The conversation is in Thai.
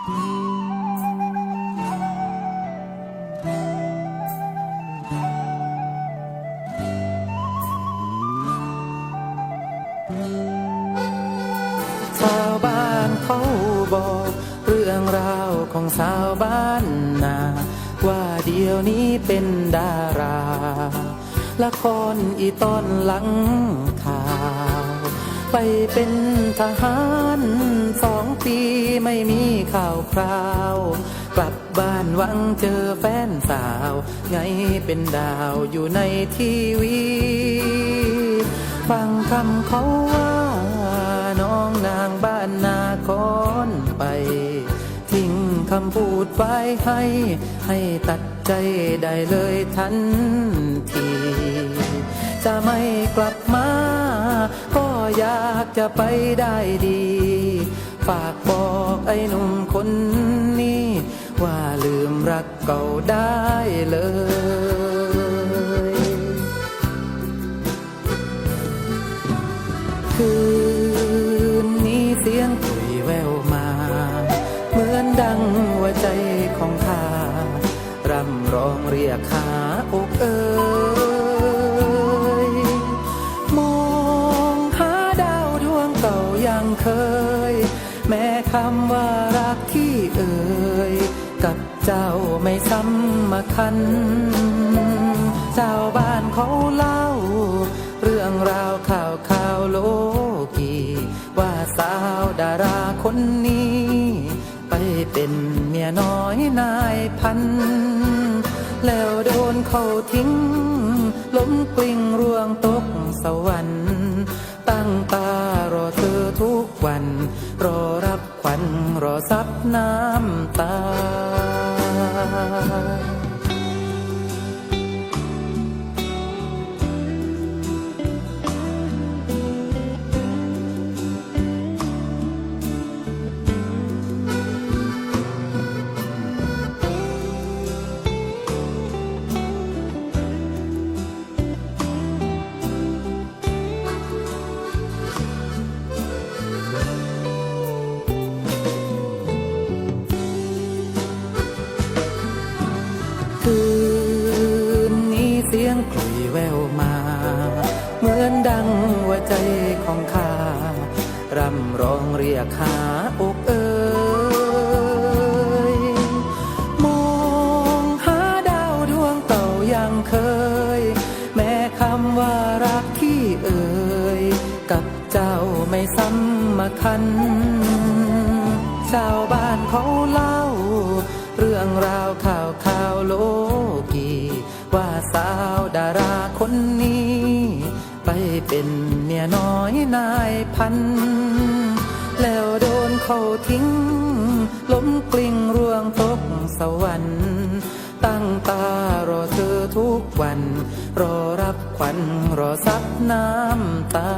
ชาวบ้านเขาบอก เรื่องราวของสาวบ้านนา ว่าเดี๋ยวนี้เป็นดารา ละครอีตอนหลังข่าว ไปเป็นทหารสองปีไม่มีข่าวคราว กลับบ้านหวังเจอแฟนสาว ไงเป็นดาวอยู่ในทีวีฟังคำเขาว่าน้องนางบ้านนาคอนไป ทิ้งคำพูดไว้ให้ ให้ตัดใจได้เลยทันที จะไม่กลับมาก็ อยากจะไปได้ดี ฝากบอกไอ้หนุ่มคนนี้ ว่าลืมรักเก่าได้เลยคืนนี้เสียงคุยแววมา เหมือนดังหัวใจของข้ารำร้องเรียกหาอกเอ่ คำว่ารักที่เอ่ย กับเจ้าไม่ซ้ำมาคันเจ้าบ้านเขาเล่า เรื่องราวข่าวข่าวโลกีว่าสาวดาราคนนี้ ไปเป็นเมียน้อยนายพัน แล้วโดนเขาทิ้ง ล้มกลิ้งร่วงตกสวรรค์ตั้งตา รอซับน้ำำร้องเรียกหาอกเอ่ยมองหาดาวดวงเก่ายังเคย แม้คำว่ารักที่เอ่ยกับเจ้าไม่ซ้ำมาคันชาวบ้านเขาเล่า เรื่องราวข่าวข่าวโลกีว่าสาวดาราคนนี้ ไปเป็นเมียน้อยนายพันแล้วโดน เขาทิ้ง ล้มกลิ้งร่วงตกสวรรค์ ตั้งตารอเธอทุกวัน รอรับขวัญรอซับน้ำตา